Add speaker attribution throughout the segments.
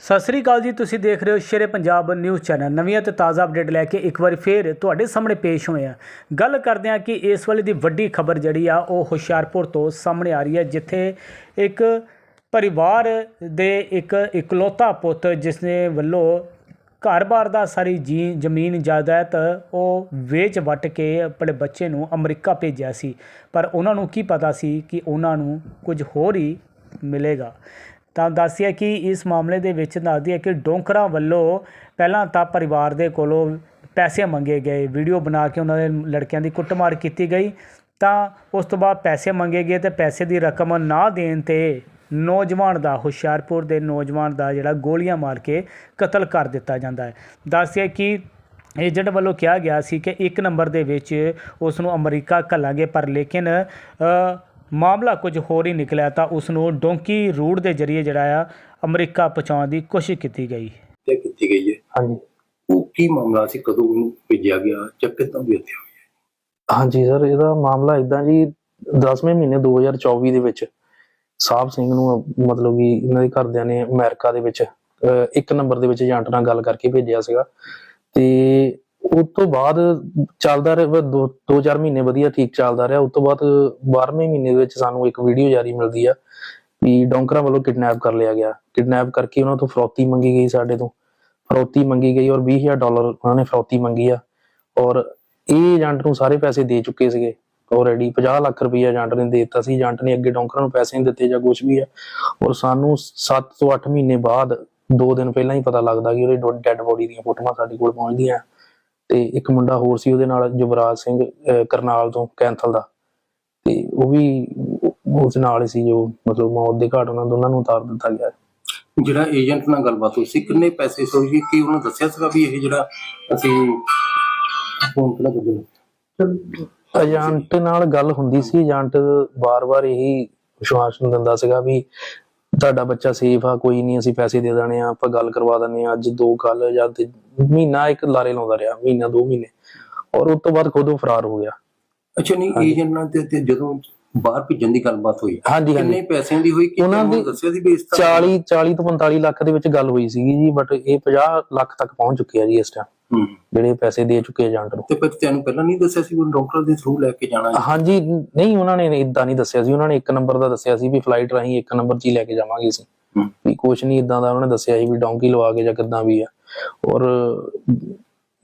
Speaker 1: ਸਤਿ ਸ੍ਰੀ ਅਕਾਲ ਜੀ, ਤੁਸੀਂ ਦੇਖ ਰਹੇ ਹੋ ਸ਼ੇਰੇ ਪੰਜਾਬ ਨਿਊਜ਼ ਚੈਨਲ। ਨਵੀਆਂ ਤੇ ਤਾਜ਼ਾ ਅਪਡੇਟ ਲੈ ਕੇ ਇੱਕ ਵਾਰੀ ਫੇਰ ਤੁਹਾਡੇ ਸਾਹਮਣੇ ਪੇਸ਼ ਹੋਏ ਆ ਗੱਲ ਕਰਦੇ ਆ ਕਿ ਇਸ ਵੇਲੇ ਦੀ ਵੱਡੀ ਖਬਰ ਜਿਹੜੀ ਆ, ਉਹ ਹੁਸ਼ਿਆਰਪੁਰ ਤੋਂ ਸਾਹਮਣੇ ਆ ਰਹੀ ਹੈ, ਜਿੱਥੇ ਇੱਕ ਪਰਿਵਾਰ ਦੇ ਇੱਕ ਇਕਲੌਤਾ ਪੁੱਤ ਜਿਸ ਨੇ ਵੱਲੋਂ ਘਰ-ਬਾਰ ਦਾ ਸਾਰੀ ਜੀ, ਜ਼ਮੀਨ ਜਾਇਦਾਦ ਉਹ ਵੇਚ ਵਟ ਕੇ ਆਪਣੇ ਬੱਚੇ ਨੂੰ ਅਮਰੀਕਾ ਭੇਜਿਆ ਸੀ। ਪਰ ਉਹਨਾਂ ਨੂੰ ਕੀ ਪਤਾ ਸੀ ਕਿ ਉਹਨਾਂ ਨੂੰ ਕੁਝ ਹੋਰ ਹੀ ਮਿਲੇਗਾ। ਤਾਂ ਦੱਸਿਆ ਕਿ ਇਸ ਮਾਮਲੇ ਦੇ ਵਿੱਚ ਦੱਸਦੀ ਹੈ ਕਿ ਡੋਂਕਰਾਂ ਵੱਲੋਂ ਪਹਿਲਾਂ ਤਾਂ ਪਰਿਵਾਰ ਦੇ ਕੋਲੋਂ ਪੈਸੇ ਮੰਗੇ ਗਏ। ਵੀਡੀਓ ਬਣਾ ਕੇ ਉਹਨਾਂ ਦੇ ਲੜਕਿਆਂ ਦੀ ਕੁੱਟਮਾਰ ਕੀਤੀ ਗਈ। ਤਾਂ ਉਸ ਤੋਂ ਬਾਅਦ ਪੈਸੇ ਮੰਗੇ ਗਏ ਤੇ ਪੈਸੇ ਦੀ ਰਕਮ ਨਾ ਦੇਣ ਤੇ ਨੌਜਵਾਨ ਦਾ, ਹੁਸ਼ਿਆਰਪੁਰ ਦੇ ਨੌਜਵਾਨ ਦਾ ਜਿਹੜਾ ਗੋਲੀਆਂ ਮਾਰ ਕੇ ਕਤਲ ਕਰ ਦਿੱਤਾ ਜਾਂਦਾ ਹੈ। ਦੱਸਿਆ ਕਿ ਏਜੰਟ ਵੱਲੋਂ ਕਿਹਾ ਗਿਆ ਸੀ ਕਿ ਇੱਕ ਨੰਬਰ ਦੇ ਵਿੱਚ ਉਸ ਨੂੰ ਅਮਰੀਕਾ ਘੱਲਾਂਗੇ, ਪਰ ਲੇਕਿਨ ਮਾਮਲਾ ਕੁਝ ਹੋਰ ਹੀ ਨਿਕਲਿਆ ਤਾਂ ਉਸ ਨੂੰ ਡੋਂਕੀ ਰੂਟ ਦੇ ਜ਼ਰੀਏ ਜਿਹੜਾ ਆ ਅਮਰੀਕਾ ਪਹੁੰਚਾਉਣ ਦੀ ਕੋਸ਼ਿਸ਼ ਕੀਤੀ ਗਈ।
Speaker 2: ਤੇ ਕੀਤੀ ਗਈ ਹੈ।
Speaker 3: ਹਾਂਜੀ।
Speaker 2: ਉਹ ਕੀ ਮਾਮਲਾ ਸੀ? ਕਦੋਂ ਉਹਨੂੰ ਭੇਜਿਆ ਗਿਆ? ਜਾਂ ਕਿੱਦਾਂ ਦੀ ਹੱਤਿਆ ਹੋਈ
Speaker 3: ਹਾਂਜੀ ਸਰ ਇਹਦਾ ਮਾਮਲਾ ਇਦਾਂ ਜੀ 10ਵੇਂ ਮਹੀਨੇ 2024 ਦੇ ਵਿੱਚ ਸਾਹਿਬ ਸਿੰਘ ਨੂੰ ਮਤਲਬ ਕਿ ਇਹਨਾਂ ਦੇ ਘਰਦਿਆਂ ਨੇ ਅਮਰੀਕਾ ਦੇ ਵਿੱਚ ਇੱਕ ਨੰਬਰ ਦੇ ਵਿੱਚ ਏਜੰਟ ਨਾਲ ਗੱਲ ਕਰਕੇ ਭੇਜਿਆ ਸੀਗਾ। ਤੇ ਉਸ ਤੋਂ ਬਾਅਦ ਚੱਲਦਾ ਰਿਹਾ ਦੋ ਦੋ ਚਾਰ ਮਹੀਨੇ ਵਧੀਆ ਠੀਕ ਚੱਲਦਾ ਰਿਹਾ, ਉਸ ਤੋਂ ਬਾਅਦ 12ਵੇਂ ਮਹੀਨੇ ਦੇ ਵਿੱਚ ਸਾਨੂੰ ਇੱਕ ਵੀਡੀਓ ਜਾਰੀ ਮਿਲਦੀ ਆ ਵੀ ਡੋਂਕਰਾਂ ਵੱਲੋਂ ਕਿਡਨੈਪ ਕਰ ਲਿਆ ਗਿਆ। ਕਿਡਨੈਪ ਕਰਕੇ ਉਹਨਾਂ ਤੋਂ ਫਰੌਤੀ ਮੰਗੀ ਗਈ ਸਾਡੇ ਤੋਂ। ਫਰੌਤੀ ਮੰਗੀ ਗਈ ਔਰ 20000 ਡਾਲਰ ਉਹਨਾਂ ਨੇ ਫਰੌਤੀ ਮੰਗੀ ਆ। ਔਰ ਇਹ ਏਜੰਟ ਨੂੰ ਸਾਰੇ ਪੈਸੇ ਦੇ ਚੁੱਕੇ ਸੀਗੇ। ਆਲਰੇਡੀ 50 ਲੱਖ ਰੁਪਈਆ ਏਜੰਟ ਨੇ ਦੇ ਦਿੱਤਾ ਸੀ। ਏਜੰਟ ਨੇ ਅੱਗੇ ਡੋਂਕਰਾਂ ਨੂੰ ਪੈਸੇ ਨਹੀਂ ਦਿੱਤੇ ਜਾਂ ਕੁਝ ਵੀ ਆ। ਔਰ ਸਾਨੂੰ 7 ਤੋਂ 8 ਮਹੀਨੇ ਬਾਅਦ ਦੋ ਦਿਨ ਪਹਿਲਾਂ ਹੀ ਪਤਾ ਲੱਗਦਾ ਕਿ ਉਹਦੇ ਡੈੱਡ ਬੋਡੀ ਦੀਆਂ ਫੋਟੋਆਂ ਸਾਡੇ ਕੋਲ ਪਹੁੰਚਦੀਆਂ। ਤੇ ਇੱਕ ਮੁੰਡਾ ਹੋਰ ਸੀ ਉਹਦੇ ਨਾਲ ਯੁਵਰਾਜ ਸਿੰਘ ਕਰਨਾਲ ਤੋਂ ਕੈਂਥਲ ਦਾ। ਤੇ ਉਹ ਵੀ ਉਸ ਨਾਲ ਹੀ ਸੀ ਜੋ ਮਤਲਬ ਮੌਤ ਦੇ ਘਾਟ ਉਹਨਾਂ ਦੋਨਾਂ ਨੂੰ ਉਤਾਰ ਦਿੱਤਾ ਗਿਆ।
Speaker 2: ਜਿਹੜਾ ਏਜੰਟ ਨਾਲ ਗੱਲਬਾਤ ਹੋਈ ਸੀ ਕਿੰਨੇ ਪੈਸੇ ਸੋਈ ਕੀ ਉਹਨਾਂ ਦੱਸਿਆ ਸੀਗਾ ਵੀ ਇਹ ਜਿਹੜਾ ਅਸੀਂ ਫੋਨ ਕਿਹੜਾ ਕਰਦੇ
Speaker 3: ਏਜੰਟ ਨਾਲ ਗੱਲ ਹੁੰਦੀ ਸੀ ਏਜੰਟ ਬਾਰ-ਬਾਰ ਇਹੀ ਵਿਸ਼ਵਾਸ ਦਿੰਦਾ ਸੀਗਾ ਵੀ ਤੁਹਾਡਾ ਬੱਚਾ ਸੇਫ ਆ ਕੋਈ ਨਹੀਂ ਅਸੀਂ ਪੈਸੇ ਦੇ ਦੇਣੇ ਆ ਆਪਾਂ ਗੱਲ ਕਰਵਾ ਦਿੰਦੇ ਆ ਅੱਜ ਦੋ ਕੱਲ ਜਾਂ ਤੇ ਮਹੀਨਾ ਇੱਕ ਲਾਰੇ ਲਾਉਂਦਾ ਰਿਹਾ ਮਹੀਨਾ ਦੋ ਮਹੀਨੇ। ਔਰ ਉਸ ਤੋਂ ਬਾਅਦ ਖੁਦ ਉਹ ਫਰਾਰ ਹੋ ਗਿਆ।
Speaker 2: ਅੱਛਾ ਨਹੀਂ ਏਜੰਟ ਤੇ ਤੇ ਜਦੋਂ ਬਾਹਰ ਭੇਜਣ ਦੀ ਗੱਲਬਾਤ ਹੋਈ
Speaker 3: ਹਾਂਜੀ
Speaker 2: ਕਿੰਨੇ ਪੈਸਿਆਂ ਦੀ ਹੋਈ
Speaker 3: ਉਹਨਾਂ ਦੀ
Speaker 2: ਦੱਸਿਆ ਸੀ ਵੀ ਇਸ ਤਰ੍ਹਾਂ
Speaker 3: 40 40 ਤੋਂ 45 ਲੱਖ ਦੇ ਵਿੱਚ ਗੱਲ ਹੋਈ ਸੀਗੀ ਜੀ ਬਟ ਇਹ 50 ਲੱਖ ਤੱਕ ਪਹੁੰਚ ਚੁੱਕੀ ਆ ਜੀ ਇਸ ਟਾਈਮ। ਜਿਹੜੇ ਪੈਸੇ ਦੇ ਚੁੱਕੇ ਏਜੰਟ ਨੂੰ।
Speaker 2: ਤੇ ਫਿਰ ਤੈਨੂੰ ਪਹਿਲਾਂ ਨਹੀਂ ਦੱਸਿਆ ਸੀ ਵੀ ਡਾਕਟਰ ਦੇ ਥਰੂ ਲੈ ਕੇ ਜਾਣਾ?
Speaker 3: ਹਾਂਜੀ ਨਹੀਂ ਉਹਨਾਂ ਨੇ ਇਦਾਂ ਨਹੀਂ ਦੱਸਿਆ ਸੀ। ਉਹਨਾਂ ਨੇ ਇੱਕ ਨੰਬਰ ਦਾ ਦੱਸਿਆ ਸੀ ਵੀ ਫਲਾਈਟ ਰਾਹੀਂ ਇੱਕ ਨੰਬਰ 'ਚ ਹੀ ਲੈ ਕੇ ਜਾਵਾਂਗੇ ਅਸੀਂ। ਵੀ ਕੁਛ ਨਹੀਂ ਇਦਾਂ ਦਾ ਉਹਨਾਂ ਨੇ ਦੱਸਿਆ ਸੀ ਵੀ ਡੌਂਕੀ ਲਵਾ ਕੇ ਜਾਂ ਕਿੱਦਾਂ ਵੀ ਆ। ਔਰ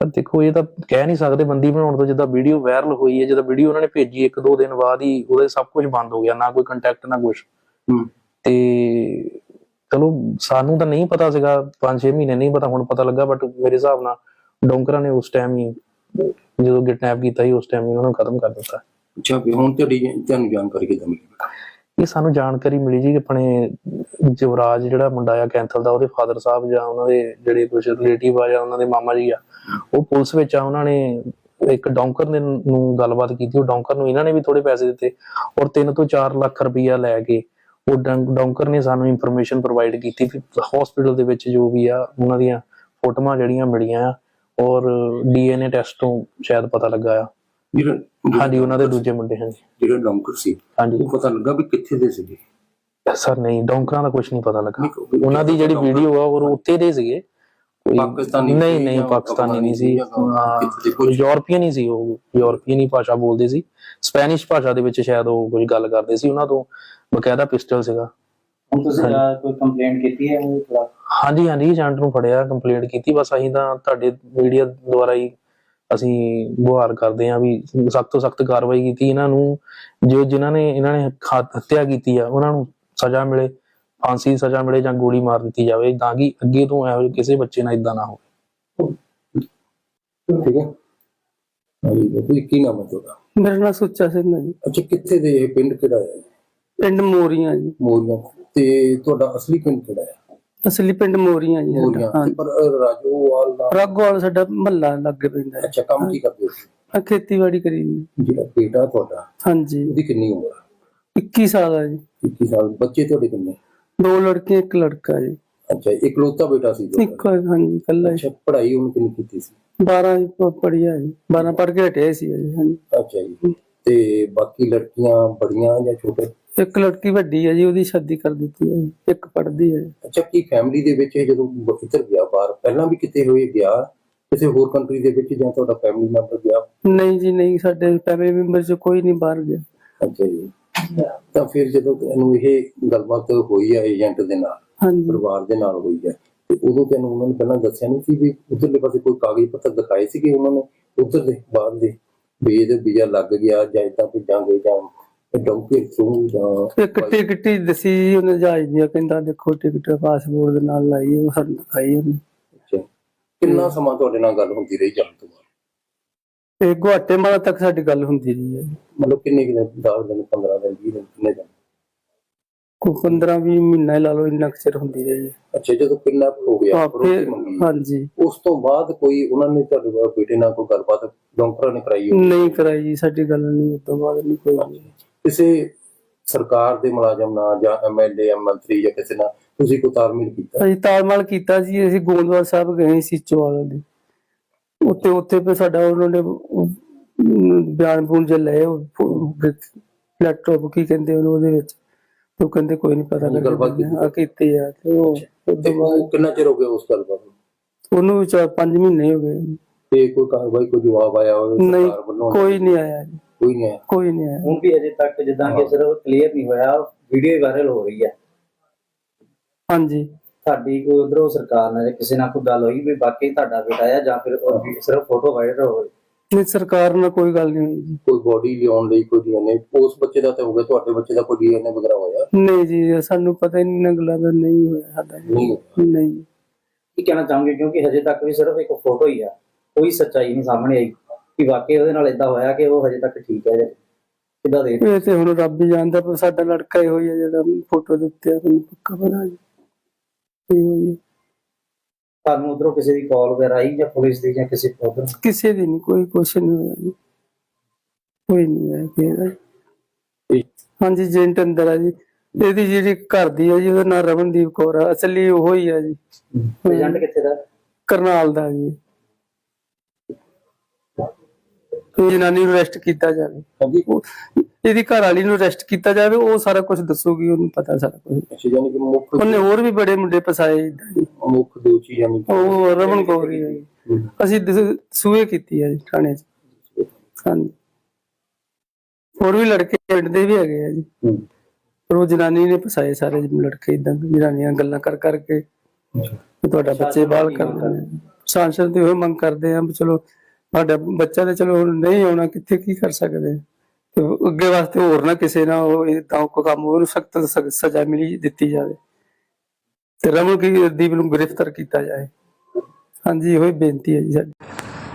Speaker 3: ਸਰ ਦੇਖੋ ਇਹ ਤਾਂ ਕਹਿ ਨਹੀਂ ਸਕਦੇ ਬੰਦੀ ਬਣਾਉਣ ਤੋਂ ਜਿੱਦਾਂ ਵੀਡੀਓ ਵਾਇਰਲ ਹੋਈ ਹੈ ਜਦੋਂ ਵੀਡੀਓ ਉਹਨਾਂ ਨੇ ਭੇਜੀ ਇੱਕ ਦੋ ਦਿਨ ਬਾਅਦ ਹੀ ਉਹਦੇ ਸਭ ਕੁਝ ਬੰਦ ਹੋ ਗਿਆ ਨਾ ਕੋਈ ਕੰਟੈਕਟ ਨਾ ਕੁਝ ਤੇ ਚਲੋ ਸਾਨੂੰ ਤਾਂ ਨਹੀਂ ਪਤਾ ਸੀਗਾ 5-6 ਮਹੀਨੇ ਨਹੀਂ ਪਤਾ ਹੁਣ ਪਤਾ ਲੱਗਾ ਬਟ ਮੇਰੇ ਹਿਸਾਬ ਨਾਲ ਡੋਂਕਰਾਂ ਨੇ ਉਸ ਟਾਈਮ ਹੀ ਜਦੋਂ ਕਿਡਨੈਪ ਕੀਤਾ ਸੀ ਉਸ ਟਾਈਮ ਹੀ ਉਹਨਾਂ ਨੂੰ ਖਤਮ ਕਰ ਦਿੱਤਾ।
Speaker 2: ਅੱਛਾ ਵੀ ਹੁਣ ਤੁਹਾਡੀ ਤੁਹਾਨੂੰ ਜਾਣਕਾਰੀ ਕਿੱਦਾਂ ਮਿਲੀ?
Speaker 3: ਇਹ ਸਾਨੂੰ ਜਾਣਕਾਰੀ ਮਿਲੀ ਜੀ ਆਪਣੇ ਜਵਰਾਜ ਜਿਹੜਾ ਮੁੰਡਾ ਆ ਕੈਂਥਲ ਦਾ, ਉਹਦੇ ਫਾਦਰ ਸਾਹਿਬ ਜਾਂ ਉਹਨਾਂ ਦੇ ਜਿਹੜੇ ਕੁਝ ਰਿਲੇਟਿਵ ਆ ਜਾਂ ਉਹਨਾਂ ਦੇ ਮਾਮਾ ਜੀ ਆ, ਉਹ ਪੁਲਿਸ ਵਿੱਚ ਆ, ਉਹਨਾਂ ਨੇ ਇੱਕ ਡੌਂਕਰ ਨੇ ਨੂੰ ਗੱਲਬਾਤ ਕੀਤੀ, ਉਹ ਡੌਂਕਰ ਨੂੰ ਇਹਨਾਂ ਨੇ ਵੀ ਥੋੜੇ ਪੈਸੇ ਦਿੱਤੇ ਔਰ 3 ਤੋਂ 4 ਲੱਖ ਰੁਪਈਆ ਲੈ ਕੇ ਉਹ ਡੰ- ਡੌਂਕਰ ਨੇ ਸਾਨੂੰ ਇਨਫੋਰਮੇਸ਼ਨ ਪ੍ਰੋਵਾਈਡ ਕੀਤੀ ਕਿ ਹਸਪੀਟਲ ਦੇ ਵਿੱਚ ਜੋ ਵੀ ਆ, ਉਹਨਾਂ ਦੀਆਂ ਫੋਟੋਆਂ ਜਿਹੜੀਆਂ ਮਿਲੀਆਂ ਆ ਔਰ ਡੀਐਨਏ ਟੈਸਟ ਤੋਂ ਸ਼ਾਇਦ ਪਤਾ ਲੱਗਾ ਆ।
Speaker 2: ਜਿਹੜਾ
Speaker 3: ਹਾਂਜੀ ਉਹਨਾਂ ਦੇ ਦੂਜੇ ਮੁੰਡੇ ਹਾਂਜੀ।
Speaker 2: ਜਿਹੜਾ ਡੌਂਕਰ ਸੀ
Speaker 3: ਹਾਂਜੀ।
Speaker 2: ਉਹ ਪਤਾ ਲੱਗਾ ਵੀ ਕਿੱਥੇ ਦੇ ਸੀਗੇ?
Speaker 3: ਸਰ ਨਹੀਂ ਡੌਂਕਰਾਂ ਦਾ ਕੁਝ ਨਹੀਂ ਪਤਾ ਲੱਗਾ। ਉਹਨਾਂ ਦੀ ਜਿਹੜੀ ਵੀਡੀਓ ਆ ਉਹ ਉੱਥੇ ਦੇ ਸੀਗੇ।
Speaker 2: ਪਾਕਿਸਤਾਨੀ
Speaker 3: ਨਹੀਂ ਨਹੀਂ ਪਾਕਿਸਤਾਨੀ ਨਹੀਂ ਸੀ। ਯੂਰਪੀਅਨ ਹੀ ਸੀ ਉਹ ਯੂਰਪੀਅਨ ਹੀ ਭਾਸ਼ਾ ਬੋਲਦੇ ਸੀ। ਸਪੈਨਿਸ਼ ਭਾਸ਼ਾ ਦੇ ਵਿੱਚ ਸ਼ਾਇਦ ਉਹ ਕੁਝ ਗੱਲ ਕਰਦੇ ਸੀ ਉਹਨਾਂ ਤੋਂ ਬਕਾਇਦਾ ਪਿਸਟਲ ਸੀਗਾ।
Speaker 4: ਹੁਣ ਤੁਸੀਂ ਕੋਈ ਕੰਪਲੇਂਟ ਕੀਤੀ ਹੈ? ਉਹ ਥੋੜਾ
Speaker 3: ਹਾਂਜੀ ਹਾਂਜੀ ਏਜੰਟ ਨੂੰ ਫੜਿਆ ਕੰਪਲੇਂਟ ਕੀਤੀ ਬਸ ਅਸੀਂ ਤਾਂ ਤੁਹਾਡੇ ਮੀਡੀਆ ਦੁਆਰਾ ਹੀ ਅਸੀਂ ਗੁਹਾਰ ਕਰਦੇ ਹਾਂ ਵੀ ਸਖਤ ਤੋਂ ਸਖਤ ਕਾਰਵਾਈ ਕੀਤੀ ਇਹਨਾਂ ਨੂੰ ਜੋ ਜਿਨ੍ਹਾਂ ਨੇ ਇਹਨਾਂ ਨੇ ਹੱਤਿਆ ਕੀਤੀ ਆ ਉਹਨਾਂ ਨੂੰ ਸਜ਼ਾ ਮਿਲੇ ਫਾਂਸੀ ਦੀ ਸਜ਼ਾ ਮਿਲੇ ਜਾਂ ਗੋਲੀ ਮਾਰ ਦਿੱਤੀ ਜਾਵੇ ਤਾਂ ਕਿ ਅੱਗੇ ਤੋਂ ਇਹੋ ਜਿਹੇ ਕਿਸੇ ਬੱਚੇ ਨਾਲ ਇਦਾਂ ਨਾ ਹੋਵੇ।
Speaker 2: ਠੀਕ ਹੈ। ਹਾਂਜੀ ਕੀ ਨਾਮ ਹੈ ਤੁਹਾਡਾ?
Speaker 5: ਮੇਰਾ ਨਾਮ ਸੁੱਚਾ ਸਿੰਘ ਹੈ ਜੀ।
Speaker 2: ਅੱਛਾ ਕਿੱਥੇ ਦੇ ਪਿੰਡ ਕਿਹੜਾ ਹੈ?
Speaker 5: ਪਿੰਡ ਮੋਰੀਆਂ ਜੀ।
Speaker 2: ਮੋਰੀਆਂ। ਤੇ ਤੁਹਾਡਾ ਅਸਲੀ ਪਿੰਡ ਕਿਹੜਾ ਹੈ?
Speaker 5: ਅਸਲੀ ਪਿੰਡ ਮੋਰੀਆਂ ਜੀ ਸਾਡਾ। ਹਾਂ
Speaker 2: ਪਰ ਰਾਜੋਵਾਲ ਦਾ
Speaker 5: ਰਾਗੋਵਾਲ ਸਾਡਾ ਮਹੱਲਾ ਲੱਗੇ ਪੈਂਦਾ ਹੈ।
Speaker 2: ਅੱਛਾ ਕੰਮ ਕੀ ਕਰਦੇ ਹੋ
Speaker 5: ਆ ਖੇਤੀਬਾੜੀ ਕਰੀ ਜੀ
Speaker 2: ਜਿਹੜਾ ਬੇਟਾ ਤੁਹਾਡਾ
Speaker 5: ਹਾਂਜੀ।
Speaker 2: ਉਹਦੀ ਕਿੰਨੀ ਉਮਰ ਹੈ
Speaker 5: 21 ਸਾਲ ਹੈ ਜੀ।
Speaker 2: 21 ਸਾਲ। ਬੱਚੇ ਤੁਹਾਡੇ ਕਿੰਨੇ?
Speaker 5: ਦੋ ਲੜਕੀਆਂ ਇੱਕ ਲੜਕਾ ਜੀ।
Speaker 2: ਅੱਛਾ ਇਕਲੌਤਾ ਬੇਟਾ ਸੀ ਤੁਹਾਡਾ?
Speaker 5: ਇੱਕ ਹਾਂਜੀ ਕੱਲਾ
Speaker 2: ਅੱਛਾ ਪੜ੍ਹਾਈ ਉਹਨੇ ਕਿੰਨੀ ਕੀਤੀ ਸੀ?
Speaker 5: 12 ਜੀ ਪ- ਪੜ੍ਹਿਆ ਜੀ। 12 ਪੜ੍ਹ ਕੇ ਹਟਿਆ ਸੀ ਜੀ ਹਾਂਜੀ।
Speaker 2: ਅੱਛਾ ਜੀ। ਤੇ ਬਾਕੀ ਲੜਕੀਆਂ ਬੜੀਆਂ ਜਾਂ ਛੋਟੇ?
Speaker 5: ਇੱਕ ਲੜਕੀ ਵੱਡੀ ਹੈ ਜੀ ਉਹਦੀ ਸ਼ਾਦੀ ਕਰ ਦਿੱਤੀ ਹੈ ਜੀ। ਇੱਕ ਪੜ੍ਹਦੀ ਹੈ ਜੀ।
Speaker 2: ਅੱਛਾ ਕੀ ਫੈਮਿਲੀ ਦੇ ਵਿੱਚ ਇਹ ਜਦੋਂ ਬ- ਇੱਧਰ ਗਿਆ ਬਾਹਰ ਪਹਿਲਾਂ ਵੀ ਕਿਤੇ ਹੋਏ ਗਿਆ ਕਿਸੇ ਹੋਰ ਕੰਟਰੀ ਦੇ ਵਿੱਚ ਜਾਂ ਤੁਹਾਡਾ ਫੈਮਿਲੀ ਮੈਂਬਰ ਗਿਆ
Speaker 5: ਨਹੀਂ ਜੀ ਨਹੀਂ ਸਾਡੇ ਫੈਮਿਲੀ ਮੈਂਬਰ ਚ ਕੋਈ ਨਹੀਂ ਬਾਹਰ ਗਿਆ
Speaker 2: ਅੱਛਾ ਜੀ ਤਾਂ ਫਿਰ ਜਦੋਂ ਤੈਨੂੰ ਇਹ ਗੱਲਬਾਤ ਹੋਈ ਹੈ ਏਜੰਟ ਦੇ ਨਾਲ
Speaker 5: ਹਾਂਜੀ
Speaker 2: ਪਰਿਵਾਰ ਦੇ ਨਾਲ ਹੋਈ ਹੈ ਤੇ ਉਦੋਂ ਤੈਨੂੰ ਉਹਨਾਂ ਨੇ ਪਹਿਲਾਂ ਦੱਸਿਆ ਨਹੀਂ ਸੀ ਵੀ ਉਧਰਲੇ ਪਾਸੇ ਕੋਈ ਕਾਗਜ਼ ਪੱਤਰ ਦਿਖਾਏ ਸੀ ਕਿ ਉਹਨਾਂ ਨੇ ਉਧਰ ਦੇ ਬਾਹਰ ਦੇ ਵੀ ਇਹਦੇ ਵੀਜ਼ਾ ਲੱਗ ਗਿਆ ਜਾਂ ਇਦਾਂ ਭੇਜਾਂਗੇ ਜਾਂ ਡੌਂਕੀ ਥਰੂ ਜਾਂ
Speaker 5: ਇੱਕ ਟਿਕਟ ਹੀ ਦਸੀ ਉਹਨੇ ਜਹਾਜ਼ ਦੀ ਕਹਿੰਦਾ ਦੇਖੋ ਟਿਕਟ ਪਾਸਪੋਰਟ ਦੇ ਨਾਲ ਲਾਈ ਉਹ ਸਾਨੂੰ ਦਿਖਾਈ ਉਹਨੇ
Speaker 2: ਅੱਛਾ। ਕਿੰਨਾ ਸਮਾਂ ਤੁਹਾਡੇ ਨਾਲ ਗੱਲ ਹੁੰਦੀ ਰਹੀ ਜਾਣ ਤੋਂ ਬਾਅਦ
Speaker 5: ਤੇ ਗੁਆਟੇਮਾਲਾ ਤੱਕ ਸਾਡੀ ਗੱਲ ਹੁੰਦੀ ਰਹੀ ਹੈ।
Speaker 2: ਮਤਲਬ ਕਿੰਨੇ ਕੁ ਦਿਨ 10 ਦਿਨ 15 ਦਿਨ 20 ਦਿਨ ਕਿੰਨੇ ਦਿਨ
Speaker 5: ਕੋਈ 15 20 ਮਹੀਨਾ ਲਾ ਲਓ ਇੰਨਾ ਕੁ ਚਿਰ ਹੁੰਦੀ ਰਹੀ ਹੈ
Speaker 2: ਅੱਛਾ ਜਦੋਂ ਕਿੰਨਾ ਹੋ ਗਿਆ
Speaker 5: ਹਾਂਜੀ
Speaker 2: ਉਸ ਤੋਂ ਬਾਅਦ ਕੋਈ ਉਹਨਾਂ ਨੇ ਤੁਹਾਡੇ ਬੇਟੇ ਨਾਲ ਕੋਈ ਗੱਲਬਾਤ ਡਾਕਟਰਾਂ ਨੇ ਕਰਾਈ?
Speaker 5: ਨਹੀਂ ਕਰਾਈ ਸਾਡੀ ਗੱਲ ਨਹੀਂ ਉਸ ਤੋਂ ਬਾਅਦ ਨਹੀਂ ਕੋਈ।
Speaker 2: ਕਿਸੇ ਸਰਕਾਰ ਦੇ ਮੁਲਾਜ਼ਮ ਨਾਲ ਜਾਂ ਐਮਐਲਏ ਜਾਂ ਮੰਤਰੀ ਜਾਂ ਕਿਸੇ ਨਾਲ ਤੁਸੀਂ ਕੋਈ ਤਾਲਮੇਲ ਕੀਤਾ?
Speaker 5: ਅਸੀਂ ਤਾਲਮਾਲ ਕੀਤਾ ਜੀ ਅਸੀਂ ਗੋਂਦਵਾਲ ਸਾਹਿਬ ਗਏ ਸੀ ਚੋਵਾਲ ਦੇ। ਉੱਤੇ ਉੱਥੇ ਫਿਰ ਸਾਡਾ ਉਹਨਾਂ ਨੇ ਬਿਆਨ ਬੂਨ ਜੇ ਲਏ ਲੈਪਟਾਪ ਕੀ ਕਹਿੰਦੇ ਉਹਨੂੰ ਉਹਦੇ ਵਿੱਚ ਉਹ ਕਹਿੰਦੇ ਕੋਈ ਨਹੀਂ ਪਤਾ
Speaker 2: ਕੀਤੀ।
Speaker 5: ਆ ਕੀਤੀ ਆ ਤੇ ਉਹ
Speaker 2: ਕਿੰਨਾ ਚਿਰ ਹੋ ਗਿਆ ਉਸ ਗੱਲਬਾਤ
Speaker 5: ਉਹਨੂੰ ਵੀ ਚਾਰ ਪੰਜ ਮਹੀਨੇ ਹੋ ਗਏ।
Speaker 2: ਤੇ ਕੋਈ ਕਾਰਵਾਈ ਕੋਈ ਜਵਾਬ ਆਇਆ ਹੋਵੇ ਸਰਕਾਰ ਵੱਲੋਂ?
Speaker 5: ਕੋਈ ਨਹੀਂ ਆਇਆ ਜੀ।
Speaker 2: ਕੋਈ ਨਹੀਂ ਆਇਆ।
Speaker 5: ਕੋਈ ਨਹੀਂ ਆਇਆ।
Speaker 4: ਹੁਣ ਵੀ ਅਜੇ ਤੱਕ ਜਿੱਦਾਂ ਕਿ ਸਿਰਫ ਕਲੀਅਰ ਨਹੀਂ ਹੋਇਆ ਵੀਡੀਓ ਵਾਇਰਲ ਹੋ ਰਹੀ ਹੈ
Speaker 5: ਹਾਂਜੀ।
Speaker 4: ਤੁਹਾਡੀ ਕੋਈ ਉਧਰੋਂ ਸਰਕਾਰ ਨਾਲ ਜਾਂ ਕਿਸੇ ਨਾਲ ਕੋਈ ਗੱਲ ਹੋਈ ਵੀ ਬਾਕੀ ਤੁਹਾਡਾ ਬੇਟਾ ਆ ਜਾਂ ਫਿਰ ਉਹ ਵੀ ਸਿਰਫ ਫੋਟੋ ਵਾਇਰਲ ਹੋ ਰਹੀ
Speaker 5: ਨਹੀਂ ਸਰਕਾਰ ਨਾਲ ਕੋਈ ਗੱਲ ਨਹੀਂ ਹੋਈ ਜੀ।
Speaker 2: ਕੋਈ ਬੋਡੀ ਲਿਆਉਣ ਲਈ ਕੋਈ ਡੀਐਨਏ ਉਸ ਬੱਚੇ ਦਾ ਤਾਂ ਹੋ ਗਿਆ ਤੁਹਾਡੇ ਬੱਚੇ ਦਾ ਕੋਈ ਡੀਐਨਏ ਵਗੈਰਾ ਹੋਇਆ?
Speaker 5: ਨਹੀਂ ਜੀ ਸਾਨੂੰ ਪਤਾ ਹੀ ਨਹੀਂ ਇਹਨਾਂ ਗੱਲਾਂ ਦਾ ਨਹੀਂ ਹੋਇਆ ਸਾਡਾ।
Speaker 2: ਨਹੀਂ ਹੋਇਆ।
Speaker 5: ਨਹੀਂ।
Speaker 4: ਕੀ ਕਹਿਣਾ ਚਾਹੋਗੇ? ਕਿਉਂਕਿ ਹਜੇ ਤੱਕ ਵੀ ਸਿਰਫ ਇੱਕ ਫੋਟੋ ਹੀ ਆ। ਕੋਈ ਸੱਚਾਈ ਨਹੀਂ ਸਾਹਮਣੇ ਆਈ। ਕਿ ਵਾਕਈ ਉਹਦੇ ਨਾਲ ਇਦਾਂ ਹੋਇਆ ਕਿ ਉਹ ਹਜੇ ਤੱਕ ਠੀਕ ਹੈ ਕਿੱਦਾਂ ਦੇ
Speaker 5: ਇਹ ਤੇ ਹੁਣ ਰੱਬ ਹੀ ਜਾਣਦਾ ਪਰ ਸਾਡਾ ਲੜਕਾ ਹੀ ਹੋਈ ਹੈ ਜਿਹੜਾ ਫੋਟੋ ਦੇ ਉੱਤੇ ਆ, ਮੈਨੂੰ ਪੱਕਾ ਪਤਾ ਜੀ। ਇਹ ਹੋਈ ਹੈ।
Speaker 4: ਤੁਹਾਨੂੰ ਉਧਰੋਂ ਕਿਸੇ ਦੀ ਕਾਲ ਵਗੈਰਾ ਆਈ ਜਾਂ ਪੁਲਿਸ ਦੀ ਜਾਂ ਕਿਸੇ ਉਧਰ
Speaker 5: ਕਿਸੇ ਦੀ ਨਹੀਂ ਕੋਈ ਕੁਛ ਨਹੀਂ ਹੋਇਆ ਜੀ। ਕੋਈ ਨਹੀਂ ਹੈ ਕਿਹਦਾ ਹਾਂਜੀ ਜੈਂਟ ਅੰਦਰ ਆ ਜੀ। ਇਹਦੀ ਜਿਹੜੀ ਘਰ ਦੀ ਹੈ ਜੀ ਉਹਦਾ ਨਾਮ ਰਮਨਦੀਪ ਕੌਰ ਆ। ਅਸਲੀ ਉਹ ਹੀ ਆ ਜੀ।
Speaker 4: ਏਜੰਟ ਕਿੱਥੇ ਦਾ?
Speaker 5: ਕਰਨਾਲ ਦਾ ਜੀ। ਇਹ ਜਨਾਨੀ ਨੂੰ ਅਰੈਸਟ ਕੀਤਾ ਜਾਵੇ।
Speaker 2: ਹਾਂਜੀ।
Speaker 5: ਉਹ- ਇਹਦੀ ਘਰ ਵਾਲੀ ਨੂੰ ਅਰੈਸਟ ਕੀਤਾ ਜਾਵੇ ਉਹ ਸਾਰਾ ਕੁਝ ਦੱਸੂਗੀ ਉਹਨੂੰ ਪਤਾ ਸਾਰਾ ਕੁਝ
Speaker 2: ਅੱਛਾ ਯਾਨੀ ਕਿ ਮੁੱਖ
Speaker 5: ਉਹਨੇ ਹੋਰ ਵੀ ਬੜੇ ਮੁੰਡੇ ਫਸਾਏ
Speaker 2: ਮੁੱਖ ਦੋਸ਼ੀ ਯਾਨੀ
Speaker 5: ਉਹ ਰਮਨ ਕੌਰ ਹੀ ਹੈ ਜੀ। ਅਸੀਂ ਦਸ- ਸੂਏ ਕੀਤੀ ਹੈ ਜੀ ਥਾਣੇ 'ਚ। ਹਾਂਜੀ। ਹੋਰ ਵੀ ਲੜਕੇ ਪਿੰਡ ਦੇ ਵੀ ਹੈਗੇ ਆ ਜੀ।
Speaker 2: ਹਮ,
Speaker 5: ਪਰ ਉਹ ਜਨਾਨੀ ਨੇ ਫਸਾਏ ਸਾਰੇ ਲੜਕੇ ਇਦਾਂ ਜਨਾਨੀਆਂ ਗੱਲਾਂ ਕਰ ਕਰਕੇ। ਵੀ ਤੁਹਾਡਾ ਬੱਚੇ ਬਾਲ ਕਰ ਦਿੰਦੇ ਸਾਂਸਦ ਤੇ ਉਹ ਮੰਗ ਕਰਦੇ ਆ ਵੀ ਚਲੋ ਤੁਹਾਡਾ ਬੱਚਾ ਤੇ ਚਲੋ ਨਹੀਂ ਆਉਣਾ, ਕਿੱਥੇ ਕੀ ਕਰ ਸਕਦੇ? ਤੇ ਅੱਗੇ ਵਾਸਤੇ ਹੋਰ ਨਾ ਕਿਸੇ ਨਾਲ ਉਹ ਇਦਾਂ ਕੋ ਕੰਮ ਉਹਨੂੰ ਸਖਤ ਸਜ਼ਾ ਮਿਲੀ, ਦਿੱਤੀ ਜਾਵੇ। ਤੇ ਰਮਨ ਕੀ ਦੀਪ ਨੂੰ ਗ੍ਰਿਫਤਾਰ ਕੀਤਾ ਜਾਏ। ਹਾਂਜੀ ਇਹੋ ਬੇਨਤੀ ਹੈ ਜੀ ਸਾਡੀ।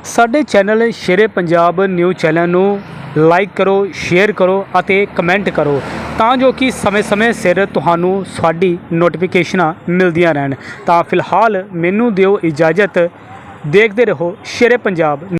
Speaker 1: ਸਾਡੇ channel Shere Punjab news channel ਨੂੰ ਲਾਈਕ ਕਰੋ, ਸ਼ੇਅਰ ਕਰੋ ਅਤੇ ਕਮੈਂਟ ਕਰੋ ਤਾਂ ਜੋ ਕਿ ਸਮੇਂ-ਸਮੇਂ ਸਿਰ ਤੁਹਾਨੂੰ ਸਾਡੀ ਨੋਟੀਫਿਕੇਸ਼ਨਾਂ ਮਿਲਦੀਆਂ ਰਹਿਣ। ਤਾਂ ਫਿਲਹਾਲ ਮੈਨੂੰ ਦਿਓ ਇਜਾਜ਼ਤ। ਦੇਖਦੇ ਰਹੋ ਸ਼ੇਰੇ ਪੰਜਾਬ